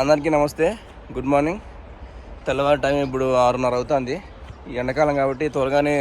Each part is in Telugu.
అందరికీ నమస్తే. గుడ్ మార్నింగ్ తెల్లవారు టైం ఇప్పుడు ఆరున్నర అవుతుంది. ఈ ఎండాకాలం కాబట్టి త్వరగానే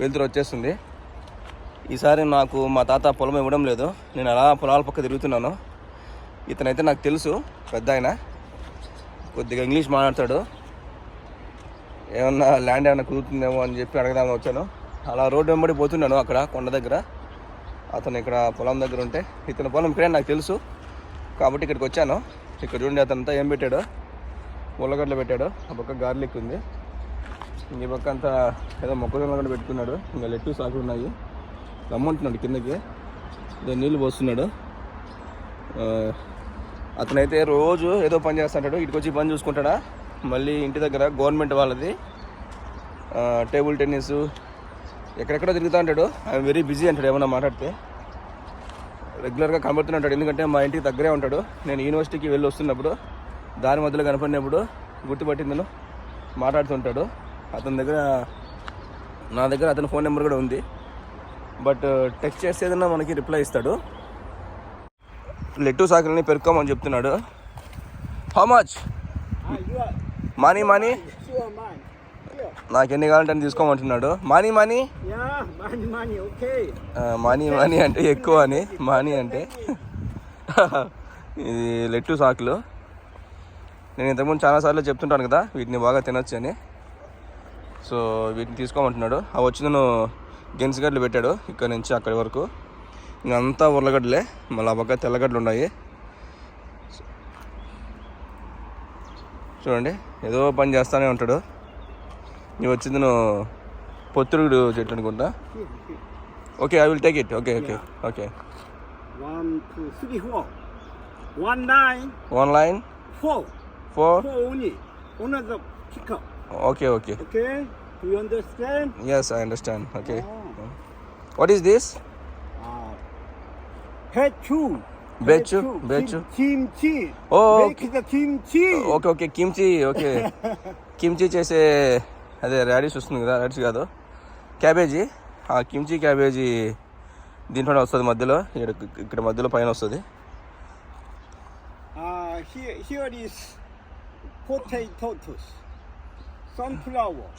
వెలుతురు వచ్చేస్తుంది. ఈసారి నాకు మా తాత పొలం ఇవ్వడం లేదు. నేను అలా పొలాల పక్క తిరుగుతున్నాను. ఇతనైతే నాకు తెలుసు పెద్ద ఆయన. కొద్దిగా ఇంగ్లీష్ మాట్లాడతాడు. ఏమన్నా ల్యాండ్ ఏమైనా కుదురుతుందేమో అని చెప్పి అడగదామని వచ్చాను. అలా రోడ్డు వెంబడి పోతున్నాను అక్కడ కొండ దగ్గర. అతను ఇక్కడ పొలం దగ్గర ఉంటే ఇతని పొలం ఇక్కడే నాకు తెలుసు. కాబట్టి ఇక్కడికి వచ్చాను. ఇక్కడ చూడండి అతనంతా ఏం పెట్టాడు. ఉల్లగడ్డలు పెట్టాడు. ఆ పక్క గార్లిక్ ఉంది. ఈ పక్క అంతా ఏదో మొక్కజొన్న కూడా పెట్టుకున్నాడు. ఇంకా లెట్టు సాకులు ఉన్నాయి. రమ్మంటున్నాడు కిందకి. నీళ్ళు పోస్తున్నాడు. అతనైతే రోజు ఏదో పని చేస్తుంటాడు. ఇటుకు వచ్చి పని చూసుకుంటాడా? మళ్ళీ ఇంటి దగ్గర గవర్నమెంట్ వాళ్ళది. టేబుల్ టెన్నిస్ ఎక్కడెక్కడో తిరుగుతూ ఉంటాడు. ఐఎమ్ వెరీ బిజీ అంటాడు ఏమన్నా మాట్లాడితే. రెగ్యులర్గా కనబడుతుంటాడు ఎందుకంటే మా ఇంటికి దగ్గరే ఉంటాడు. నేను యూనివర్సిటీకి వెళ్ళి వస్తున్నప్పుడు దారి మధ్యలో కనపడినప్పుడు గుర్తుపట్టిందను మాట్లాడుతుంటాడు. అతని దగ్గర నా దగ్గర అతని ఫోన్ నెంబర్ కూడా ఉంది. బట్ టెక్స్ట్ చేస్తే ఏదన్నా మనకి రిప్లై ఇస్తాడు. లెట్టు సాకులని పెరుక్కోమని చెప్తున్నాడు. How much money money. నాకు ఎన్ని కావాలంటే అన్ని తీసుకోమంటున్నాడు. Money money. మనీ మనీ అంటే ఎక్కువ అని. మనీ అంటే? ఇది లెట్టు సాకులు. నేను ఇంతకుముందు చాలాసార్లు చెప్తుంటాను కదా వీటిని బాగా తినొచ్చు అని. సో వీటిని తీసుకోమంటున్నాడు. అవి వచ్చి నేను గెన్సిగడ్డలు పెట్టాడు ఇక్కడ నుంచి అక్కడి వరకు. ఇంకంతా ఉర్లగడ్డలే మళ్ళీ ఆ పక్క తెల్లగడ్డలు ఉన్నాయి. చూడండి ఏదో పని చేస్తానే ఉంటాడు. ఇవి వచ్చింది నేను పొత్తురుడు చెట్టు అనుకుంటా Here, here. Okay I will take it okay okay okay One, two, three, four. One nine, one line four. Four Four only. Another pick up. Okay okay Okay? Do you understand? Yes I understand okay Oh. What is this Uh, 배추. 배추, 배추. 김, 김치. Oh, Make the kimchi. Okay okay kimchi okay kimchi చేసే అదే రాడీస్ వస్తుంది కదా రాడీస్ కాదు. క్యాబేజీ. ఆ కిమ్చి క్యాబేజీ దీంట్లోనే వస్తుంది మధ్యలో. ఇక్కడ ఇక్కడ మధ్యలో పైన వస్తుంది.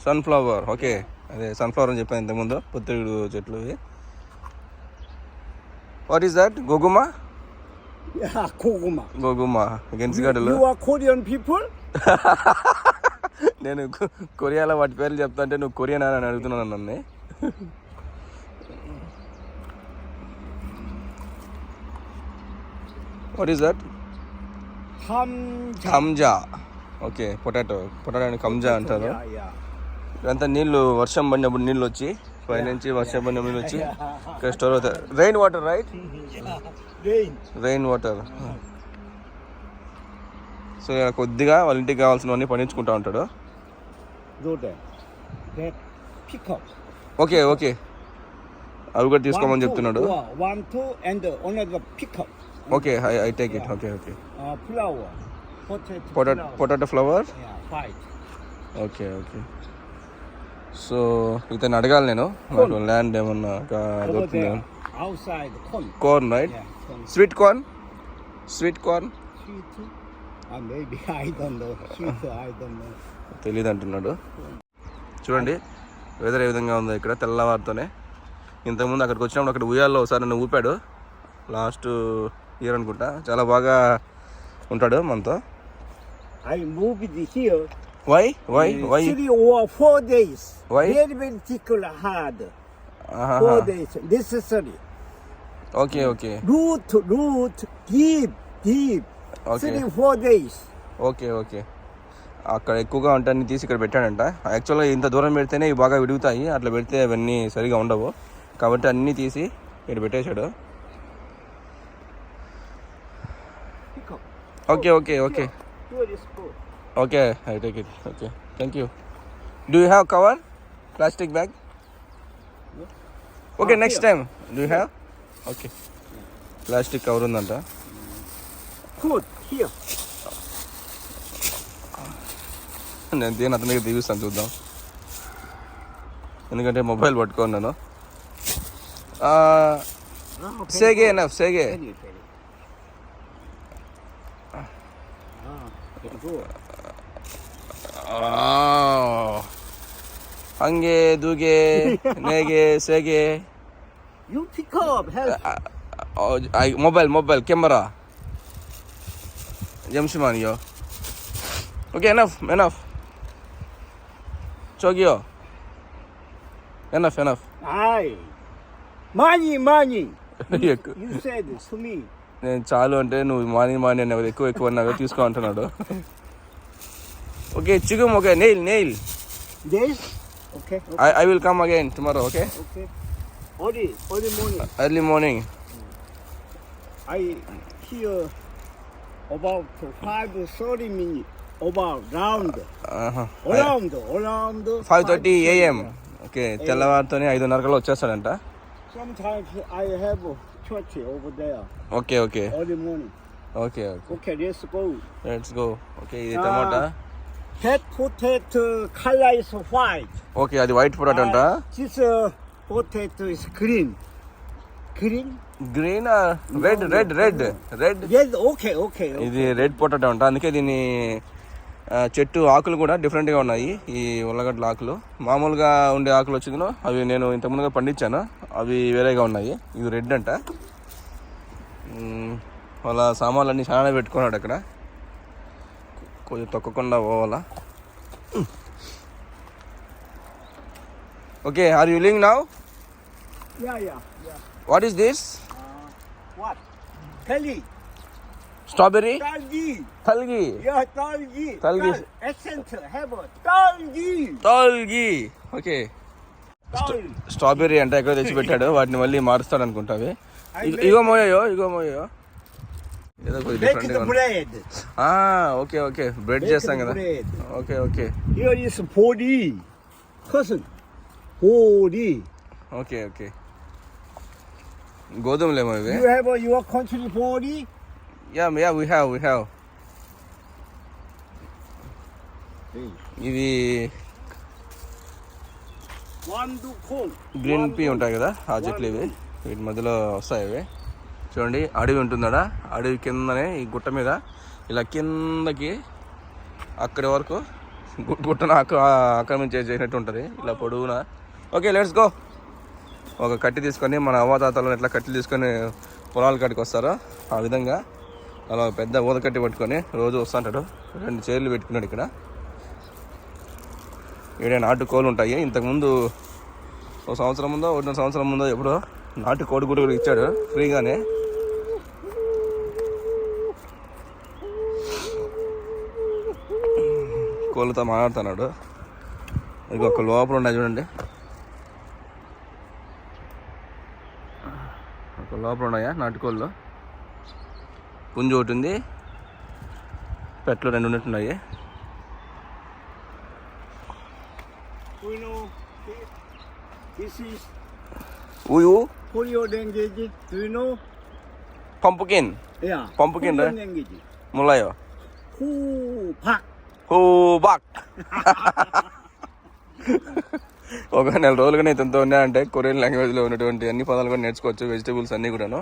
సన్ఫ్లవర్ ఓకే అదే సన్ఫ్లవర్ అని చెప్పాను ఇంతకుముందు పొత్తిడు చెట్లు వాట్ ఈస్ దట్ గోగుమా? గోగుమా. గెన్స్ గడ్డలు పీపుల్ నేను కొరియాలో వాటి పేర్లు చెప్తా అంటే నువ్వు కొరియన్ అని అడుగుతున్నాను నన్ను వాట్ ఈస్ దట్ 감자. ఖంజా ఓకే పొటాటో. పొటాటో అని ఖంజా అంటారు. ఇదంతా నీళ్ళు వర్షం పడినప్పుడు నీళ్ళు వచ్చి పైనుంచి వర్షం పడినప్పుడు నీళ్ళు వచ్చి ఇక్కడ స్టోర్ అవుతాయి. Rain water right. Rain water so ఇలా కొద్దిగా వాళ్ళ ఇంటికి కావాల్సినవన్నీ పండించుకుంటా ఉంటాడు. ఓకే ఓకే అవి కూడా తీసుకోమని. చెప్తున్నాడు. Okay I I take it okay okay. Potato. Potato flower. Okay okay so ఇతను అడగాలి నేను నాకు ల్యాండ్ ఏమన్నా దొరుకుతుంది. Corn right. Sweet corn sweet corn తెలియదు అంటున్నాడు చూడండి వెదర్ ఏ విధంగా ఉంది ఇక్కడ తెల్లవారితోనే. ఇంతకుముందు అక్కడికి వచ్చినప్పుడు అక్కడ ఉయ్యాల్లో ఒకసారి నన్ను ఊపాడు. లాస్ట్ ఇయర్ అనుకుంటా. చాలా బాగా ఉంటాడు మనతో. Okay okay Ruth Ruth keep keep Okay. Three, four days. Okay okay అక్కడ ఎక్కువగా ఉంటాయని తీసి ఇక్కడ పెట్టాడంట. యాక్చువల్గా ఇంత దూరం పెడితేనే ఇవి బాగా విడుగుతాయి. అట్లా పెడితే అవన్నీ సరిగా ఉండవు. కాబట్టి అన్నీ తీసి ఇక్కడ పెట్టేశాడు. Pick up. Okay okay okay Here is good. Okay I take it okay thank you do you have cover plastic bag okay next time do have okay plastic cover ఉందంట. Gut, hier. నేను దీని అతనికి దిగుస్తాను చూద్దాం ఎందుకంటే మొబైల్ పట్టుకోను నేను సేగే ఎనఫ్ సేగే ಹಂಗೆ దూగే నేగే సేగే mobile mobile camera 잠시만요. 오케이, enough, enough. 저기요. enough, enough. Aye. Money, money. 예, 그- You said to me. నేను చాలు అంటే నువ్వు మాని మాని అన్నావు ఎక్కువ ఎక్కువ అన్నావు తీసుకో అంటున్నాడు okay చిగుమ్ okay nail nail This? Okay, okay, I I will come again tomorrow okay okay. Early, early morning. Early morning I hear about five thirty minutes. About round, around, around. Five thirty AM okay తెల్లవారితోనే ఐదున్నరకల్లా వచ్చేస్తాడంట Sometimes I have church over there. Okay okay Early morning. Okay okay Okay, let's go. Let's go okay ఇది tomato That potato color is white. Okay అది వైట్ పొటాటో అంట Uh, this uh, potato is green. Green? Green red red red red okay. okay. ఇది రెడ్ పొటాటో అంట. అందుకే దీని చెట్టు ఆకులు కూడా డిఫరెంట్గా ఉన్నాయి. ఈ ఉల్లగడ్డల ఆకులు. మామూలుగా ఉండే ఆకులు వచ్చిందో అవి నేను ఇంతకుముందుగా పండించాను. అవి వేరేగా ఉన్నాయి. ఇది రెడ్ అంట. వాళ్ళ సామాన్లన్నీ చాలా పెట్టుకున్నాడు అక్కడ. కొంచెం తొక్కకుండా పోవాలా? Okay are you లింగ్ now Yeah, yeah, yeah. What is this? Kelly. Strawberry Dalgi. తల్గి Yeah, dalgi. Dalgi. Dal- Accent have a dalgi. తల్గి okay Dal. Strawberry అంటే ఎక్కడ తెచ్చి పెట్టాడు వాటిని మళ్ళీ మారుస్తాడు అనుకుంటావి ఇగో- ఇగో మోయో ఇగో మోయో ఏదో కొద్దిగా Make different the bread. Okay okay bread Make చేస్తాం the కదా bread. Okay okay Here is 40 person. 40. Okay okay గోధుమలేమో ఇవి? You have uh, your country 40? Yeah yeah we have we have ఇవి. గ్రీన్ పీ ఉంటాయి కదా ఆ చెట్లు ఇవి. వీటి మధ్యలో వస్తాయి ఇవి. చూడండి అడవి ఉంటుందా అడవి కిందనే ఈ గుట్ట మీద ఇలా కిందకి అక్కడి వరకు గు- గుట్టను ఆక్ర ఆక్రమించే చేసినట్టు ఉంటుంది. ఇలా పొడవునా. ఓకే లెట్స్ గో ఒక కట్టి తీసుకొని మన అవ్వాతాతలను ఎట్లా కట్టి తీసుకొని పొలాల కాడికి వస్తారో ఆ విధంగా అలా పెద్ద ఊద కట్టి పట్టుకొని రోజు వస్తుంటాడు రెండు చైర్లు పెట్టుకున్నాడు ఇక్కడ. ఈడ నాటు ఉంటాయి. ఇంతకుముందు ఒక సంవత్సరం ముందో ఒకటి సంవత్సరం ముందో ఎప్పుడో నాటు కోడి గుడ్డు కూడా ఇచ్చాడు ఫ్రీగానే. కోళ్ళతో మాట్లాడుతున్నాడు. ఇక ఒక లోపల ఉన్నాయి చూడండి. లోపల ఉన్నాయా నాటుకోళ్ళు పుంజు ఒకటి ఉంది పెట్లు రెండు ఉన్నట్టున్నాయి. Do you know? Pumpkin Yeah. Pumpkin, Korean right? language. ములాయో Hu pak. హూబాక్ ఒక నెల రోజులుగా ఇతనితో ఉన్నాయంటే కొరియన్ లాంగ్వేజ్లో ఉన్నటువంటి అన్ని పదాలు కూడా నేర్చుకోవచ్చు వెజిటేబుల్స్ అన్నీ కూడాను.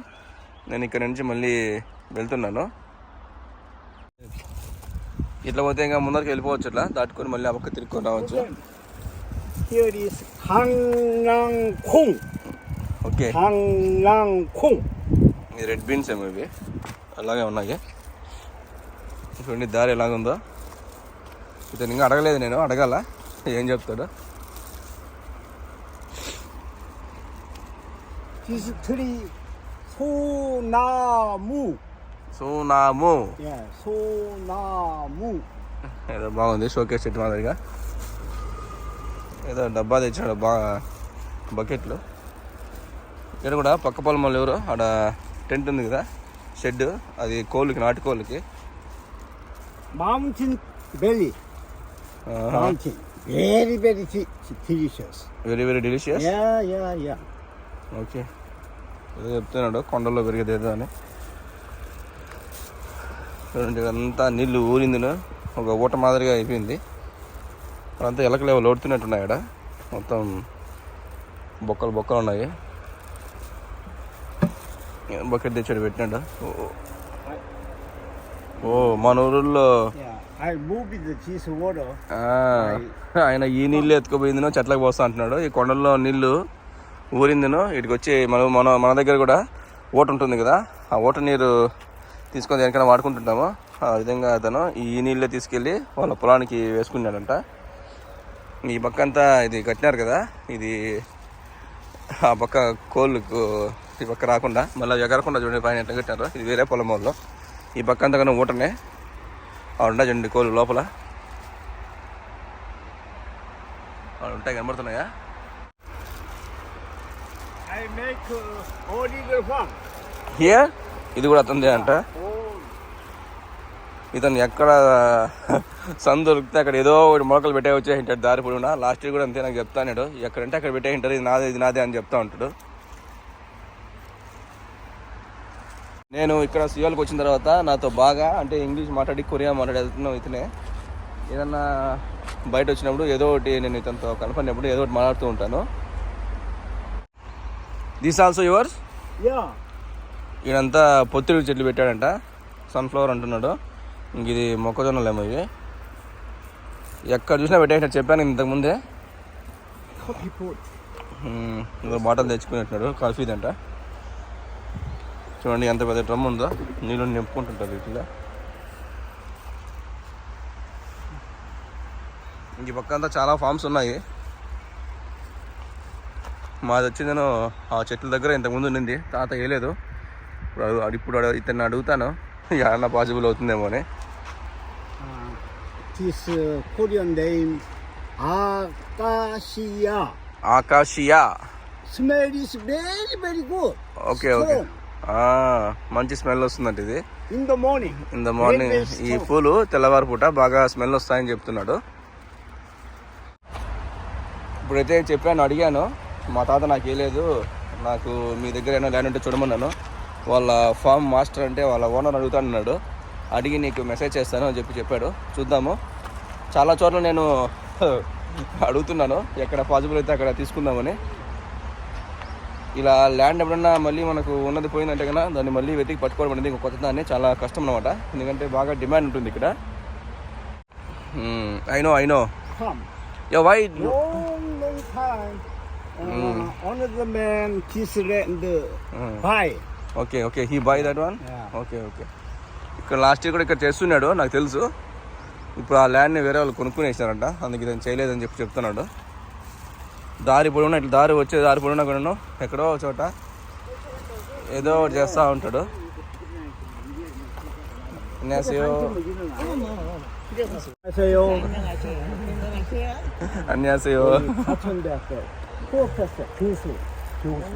నేను ఇక్కడ నుంచి మళ్ళీ వెళ్తున్నాను. ఇట్లా పోతే ఇంకా ముందరికి వెళ్ళిపోవచ్చు ఇట్లా దాటుకొని మళ్ళీ పక్క తిరుక్కొని రావచ్చు. ఓకే. రెడ్ బీన్స్ ఏమో ఇవి. అలాగే ఉన్నాయి. చూడండి దారి ఎలాగుందో. ఇతను ఇంకా అడగలేదు నేను అడగాల. ఏం చెప్తాడు? This tree 소나무. సోనాము Yeah, 소나무. ఏదో బాగుంది షోకేస్ చెట్టు మాదిరిగా ఏదో డబ్బా తెచ్చాడు బాగా బకెట్లు ఇక్కడ కూడా పక్క పొలం వాళ్ళు ఎవరు ఆడ టెంట్ ఉంది కదా షెడ్ అది కోళ్ళకి నాటు కోళ్ళకి Mountain belly. Mountain. Very, very de- delicious. Very very delicious Yeah, yeah, yeah. Okay ఏదో చెప్తున్నాడు కొండల్లో పెరిగేది ఏదో అని. చూడండి అంతా నీళ్ళు ఊరింది ఒక ఊట మాదిరిగా అయిపోయింది. అంతా ఎలకలేవు లోడుతున్నట్టున్నాయి ఆడ. మొత్తం బొక్కలు బొక్కలు ఉన్నాయి. బకెట్ తెచ్చాడు పెట్టినాడు. ఓ, మన ఊళ్ళో ఆయన ఈ నీళ్ళు ఎత్తుకుపోయిందినో చెట్లకు పోస్తా అంటున్నాడు. ఈ కొండల్లో నీళ్ళు ఊరిందినో ఇటుకి వచ్చి మన మన మన దగ్గర కూడా ఓట ఉంటుంది కదా. ఆ ఓట నీరు తీసుకొని దేనికైనా వాడుకుంటుంటాము. ఆ విధంగా అతను ఈ నీళ్ళే తీసుకెళ్ళి వాళ్ళ పొలానికి వేసుకున్నాడంట. ఈ పక్క అంతా ఇది కట్టినారు కదా. ఇది ఆ పక్క కోళ్ళకు ఈ పక్క రాకుండా మళ్ళీ ఎగరకుండా చూడండి పైన ఎట్లా కట్టారు ఇది వేరే పొలం వాళ్ళు. ఈ పక్క అంతా కన్నా ఊటనే. ఆ చూడండి కోళ్ళు లోపల. ఉంటాయి కనబడుతున్నాయా? హియర్ ఇది కూడా అతనిదే అంట. ఇతను ఎక్కడ సందు దొరికితే అక్కడ ఏదో ఒకటి మొలకలు పెట్టే వచ్చే ఉంటాడు దారి పొడవునా. లాస్ట్ ఇయర్ కూడా అంతే నాకు చెప్తాడు ఎక్కడంటే అక్కడ పెట్టే ఉంటారు ఇది నాదే ఇది నాదే అని చెప్తా ఉంటాడు. నేను ఇక్కడ సియోల్కి వచ్చిన తర్వాత నాతో బాగా అంటే ఇంగ్లీష్ మాట్లాడి కొరియా మాట్లాడి ఇతనే. ఏదన్నా బయట వచ్చినప్పుడు ఏదో ఒకటి నేను ఇతనితో కనపడినప్పుడు ఏదో ఒకటి మాట్లాడుతూ ఉంటాను. This also yours. ఈడంతా పొత్తిడి చెట్లు పెట్టాడంట. సన్ఫ్లవర్ అంటున్నాడు. ఇంక ఇది మొక్కజొన్నలేమో ఇవి. ఎక్కడ చూసినా పెట్టేసినట్టు చెప్పాను ఇంతకుముందే ఏదో బాటిల్ తెచ్చుకున్నట్టున్నాడు కాఫీదంట. చూడండి ఎంత పెద్ద డ్రమ్ ఉందో. నీళ్ళు నింపుకుంటుంటారు ఇట్లా ఇంక పక్క అంతా చాలా ఫామ్స్ ఉన్నాయి. మాది వచ్చి నేను ఆ చెట్ల దగ్గర ఇంతకుముందు ఉండింది తాత వేయలేదు ఇప్పుడు అడు- ఇప్పుడు ఇతన్ని అడుగుతాను ఏమన్నా పాసిబుల్ అవుతుందేమో అని. ఆకాశియా. Okay okay. మంచి స్మెల్ వస్తుందంట ఇది In the morning. In the morning ఈ. పూలు తెల్లవారు పూట బాగా స్మెల్ వస్తాయని చెప్తున్నాడు ఇప్పుడైతే చెప్పాను అడిగాను మా తాత నాకు వేయలేదు నాకు మీ దగ్గర ఏమైనా ల్యాండ్ ఉంటే చూడమన్నాను. వాళ్ళ ఫామ్ మాస్టర్ అంటే వాళ్ళ ఓనర్ అడుగుతానన్నాడు. అడిగి నీకు మెసేజ్ చేస్తాను అని చెప్పి చెప్పాడు. చూద్దాము. చాలా చోట్ల నేను అడుగుతున్నాను. ఎక్కడ పాసిబుల్ అయితే అక్కడ తీసుకుందామని. ఇలా ల్యాండ్ ఎప్పుడన్నా మళ్ళీ మనకు ఉన్నది పోయిందంటే కన్నా దాన్ని మళ్ళీ వెతికి పట్టుకోవడం అనేది ఇంకో కొత్త దాన్ని చాలా కష్టం అనమాట ఎందుకంటే బాగా డిమాండ్ ఉంటుంది ఇక్కడ. అయినో Come. యో why. Mm. Uh, man kiss and okay okay he buy that one okay okay ఇక్కడ లాస్ట్ ఇయర్ కూడా ఇక్కడ చేస్తున్నాడు నాకు తెలుసు. ఇప్పుడు ఆ ల్యాండ్ని వేరే వాళ్ళు కొనుక్కునేసారంట అందుకే ఇదని చేయలేదని చెప్పి చెప్తున్నాడు. దారి పొడవునా ఇట్లా దారి వచ్చే దారి పొడవునా కూడా ఎక్కడో చోట. ఏదో ఒకటి చేస్తూ ఉంటాడు. అన్యాసయో. అన్యాసయో. 사천대학교 프로페서 교수. 교수.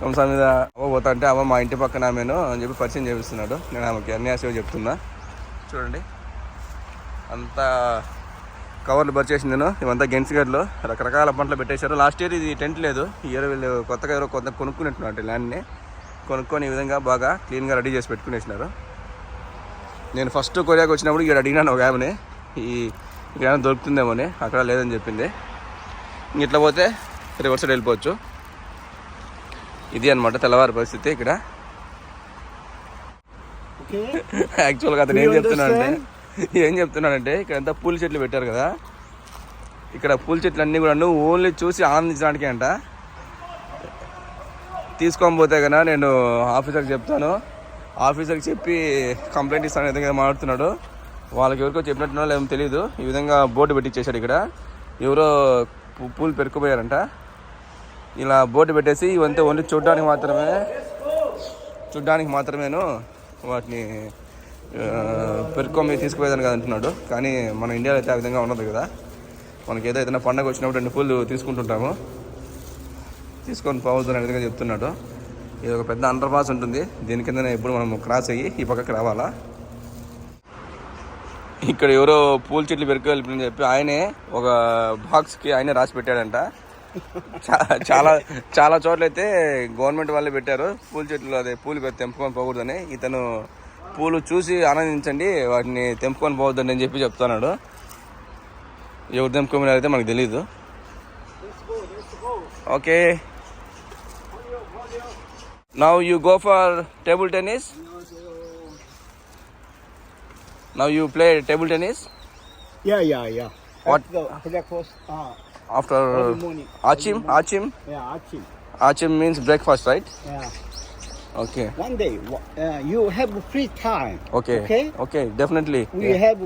కంసా మీద అవ్వ పోతా అంటే అవ్వ మా ఇంటి పక్కన ఆమెను అని చెప్పి పరిచయం చేపిస్తున్నాడు నేను ఆమెకి అన్యాసయో చెప్తున్నా చూడండి అంతా కవర్లు పరిచేసింది నేను ఇవంతా గెంట్స్ గడ్లు రకరకాల పంటలు పెట్టేశారు లాస్ట్ ఇయర్ ఇది టెంట్ లేదు ఈ ఇయర్ వీళ్ళు కొత్తగా ఎవరో కొత్త కొనుక్కున్నట్టున్నారు ల్యాండ్ని కొనుక్కొని ఈ విధంగా బాగా క్లీన్గా రెడీ చేసి పెట్టుకునేసినారు నేను ఫస్ట్ కొరియాకి వచ్చినప్పుడు ఇక్కడ అడిగినాను ఒక ఆమెని ఈ ఇక్కడ ఏమైనా దొరుకుతుందేమో అని అక్కడ లేదని చెప్పింది ఇంక ఇట్లా పోతే రివర్స్ సైడ్ వెళ్ళిపోవచ్చు. ఇది అనమాట తెల్లవారి పరిస్థితి ఇక్కడ. యాక్చువల్గా అతను ఏం చెప్తున్నాడంటే ఏం చెప్తున్నాడంటే ఇక్కడ అంతా పూల చెట్లు పెట్టారు కదా. ఇక్కడ పూల చెట్లు అన్నీ కూడా ఓన్లీ చూసి ఆనందించడానికే అంట. తీసుకొని పోతే కన్నా నేను ఆఫీసర్కి చెప్తాను. ఆఫీసర్కి చెప్పి కంప్లైంట్ ఇస్తాను విధంగా మాట్లాడుతున్నాడు. వాళ్ళకి ఎవరికో చెప్పినట్టునో లేదో తెలియదు ఈ విధంగా బోర్డు పెట్టించేశాడు ఇక్కడ. ఎవరో పూలు పెరుకుపోయారంట ఇలా బోర్డు పెట్టేసి ఇవంతా ఓన్లీ చూడడానికి మాత్రమే చూడ్డానికి మాత్రమేను వాటిని పెరుకొని పెరుక్కొని తీసుకుపోయేదాన్ని కదా అంటున్నాడు కానీ మన ఇండియాలో అయితే ఆ విధంగా ఉండదు కదా. మనకి ఏదో ఏదైనా పండగ వచ్చినప్పుడు రెండు పూలు తీసుకుంటుంటాము. తీసుకొని పోవద్దు అనే విధంగా చెప్తున్నాడు. ఇది ఒక పెద్ద అండర్ పాస్ ఉంటుంది. దీని కింద ఇప్పుడు మనం క్రాస్ అయ్యి ఈ పక్కకి రావాలా? ఇక్కడ ఎవరో పూల చెట్లు పెరుకు వెళ్ళిపోయిందని చెప్పి ఆయనే ఒక బాక్స్కి ఆయనే రాసి పెట్టాడంట. చాలా చాలా చోట్ల అయితే గవర్నమెంట్ వాళ్ళే పెట్టారు. పూల చెట్లు అదే పూలు తెంపుకొని పోకూడదని. ఇతను పూలు చూసి ఆనందించండి వాటిని తెంపుకొని పోవద్దని అని చెప్పి చెప్తున్నాడు. ఎవరు తెంపుకోమని అయితే మనకు తెలియదు okay. Now you go for table tennis Now you play table tennis? Yeah, yeah, yeah. What? After the, breakfast. Uh, After early morning. Achim? Early morning. Achim? Yeah, Achim. Achim means breakfast, right? Yeah. Okay. One day, uh, you have free time. Okay. Okay. Okay. Definitely. We yeah. have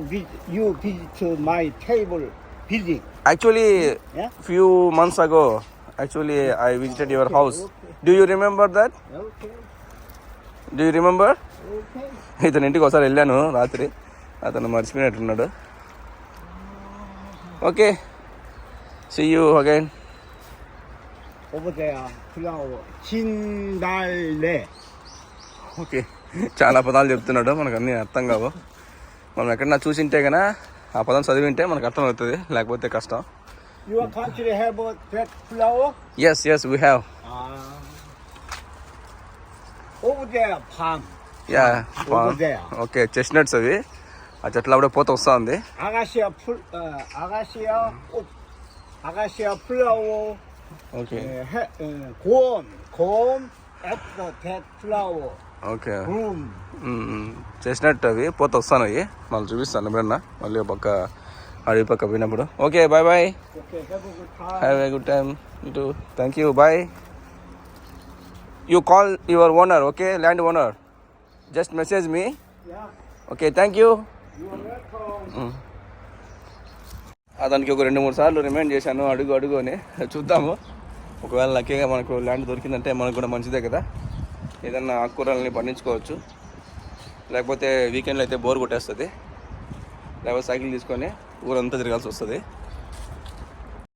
you visit my table building. Actually, yeah? few months ago, actually I visited your house. Okay. Do you remember that? Okay. Do you remember? Okay. ಇದನ್ನ ಇಂಟಿಗೆ ಹೊಸ ಎಲ್ಲಾನು అతను మర్చిపోయినట్టున్నాడు. Okay. See you again okay చాలా పదాలు చెప్తున్నాడు మనకు అన్నీ అర్థం కావు. మనం ఎక్కడన్నా చూసింటే కదా ఆ పదం చదివింటే మనకు అర్థం అవుతుంది లేకపోతే కష్టం. Yes yes have have flower? Yes, yes, అవి. ఆ చెట్ల అప్పుడే పోత వస్తుంది. ఉంది ఆకాశ ఫుల్ ఆకాశ ఓకే. Come come okay. చేసినట్టు అవి పోతే వస్తాను మళ్ళీ చూపిస్తాను ఎప్పుడన్నా. మళ్ళీ ఒక పక్క అడవి పక్క పోయినప్పుడు. Okay bye bye. Have a good time ఇటు thank you bye you call your owner okay land owner just message me okay thank you దానికి అతనికి ఒక రెండు మూడు సార్లు రిమైండ్ చేశాను. అడుగు అడుగు అని. చూద్దాము. ఒకవేళ లక్కీగా మనకు ల్యాండ్ దొరికిందంటే మనకు కూడా మంచిదే కదా. ఏదన్నా ఆకుకూరల్ని పండించుకోవచ్చు. లేకపోతే వీకెండ్లో అయితే బోర్ కొట్టేస్తుంది. లేకపోతే సైకిల్ తీసుకొని ఊరంతా తిరగాల్సి వస్తుంది.